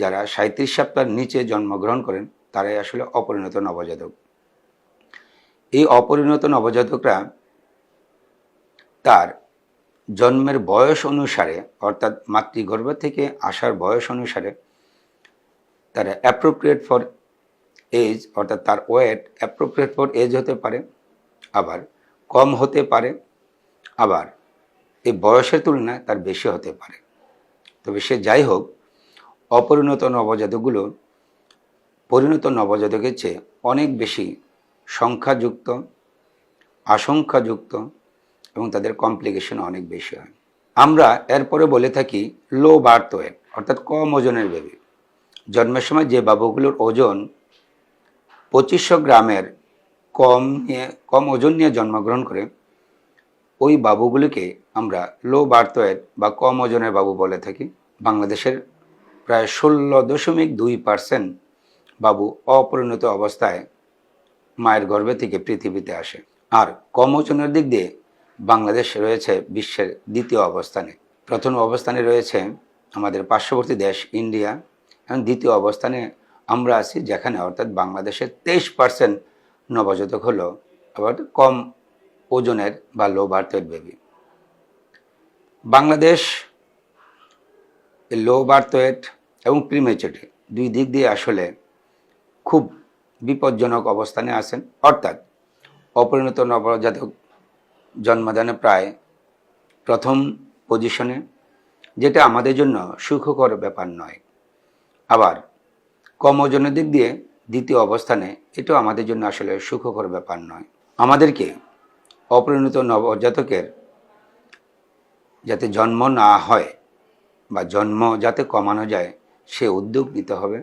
যারা সাঁত্রিশ সপ্তাহের নিচে জন্মগ্রহণ করেন, তারাই আসলে অপরিণত নবজাতক। এই অপরিণত নবজাতকরা তার জন্মের বয়স অনুসারে, অর্থাৎ মাতৃগর্ভ থেকে আসার বয়স অনুসারে, তারা অ্যাপ্রোপ্রিয়েট ফর এজ অর্থাৎ তার ওয়েট অ্যাপ্রোপ্রিয়েট ফর এজ হতে পারে, আবার কম হতে পারে, আবার এই বয়সের তুলনায় তার বেশি হতে পারে। তবে সে যাই হোক অপরিণত নবজাতকগুলো পরিণত নবজাতকের চেয়ে অনেক বেশি সংখ্যাযুক্ত, আশঙ্কাযুক্ত এবং তাদের কমপ্লিকেশন অনেক বেশি হয়। আমরা এরপরে বলে থাকি লো বার্থ ওয়েট অর্থাৎ কম ওজনের বেবি জন্মের সময় যে বাবুগুলোর ওজন পঁচিশশো গ্রামের কম নিয়ে, কম ওজন নিয়ে জন্মগ্রহণ করে, ওই বাবুগুলিকে আমরা লো বার্থ ওয়েট বা কম ওজনের বাবু বলে থাকি। বাংলাদেশের প্রায় ষোলো দশমিক দুই পার্সেন্ট বাবু অপরিণত অবস্থায় মায়ের গর্ভে থেকে পৃথিবীতে আসে। আর কম ওজনের দিক দিয়ে বাংলাদেশ রয়েছে বিশ্বের দ্বিতীয় অবস্থানে। প্রথম অবস্থানে রয়েছে আমাদের পার্শ্ববর্তী দেশ ইন্ডিয়া। এবং দ্বিতীয় অবস্থানে আমরা আছি যেখানে অর্থাৎ বাংলাদেশের তেইশ পার্সেন্ট নবজাতক হলো আবার কম ওজনের বা low বার্থের baby Bangladesh low birth weight এবং প্রিমেচুরিটি দুই দিক দিয়ে আসলে খুব বিপজ্জনক অবস্থানে আছেন। অর্থাৎ অপরিণত নবজাতক জন্মদানে প্রায় প্রথম পজিশনে যেটা আমাদের জন্য সুখকর ব্যাপার নয়। আবার কম ওজনের দিক দিয়ে দ্বিতীয় অবস্থানে এটাও আমাদের জন্য আসলে সুখকর ব্যাপার নয়। আমাদেরকে অপরিণত নবজাতকের যাতে জন্ম না হয় বা জন্ম যাতে কমানো যায় সে উদ্যোগ নিতে হবে।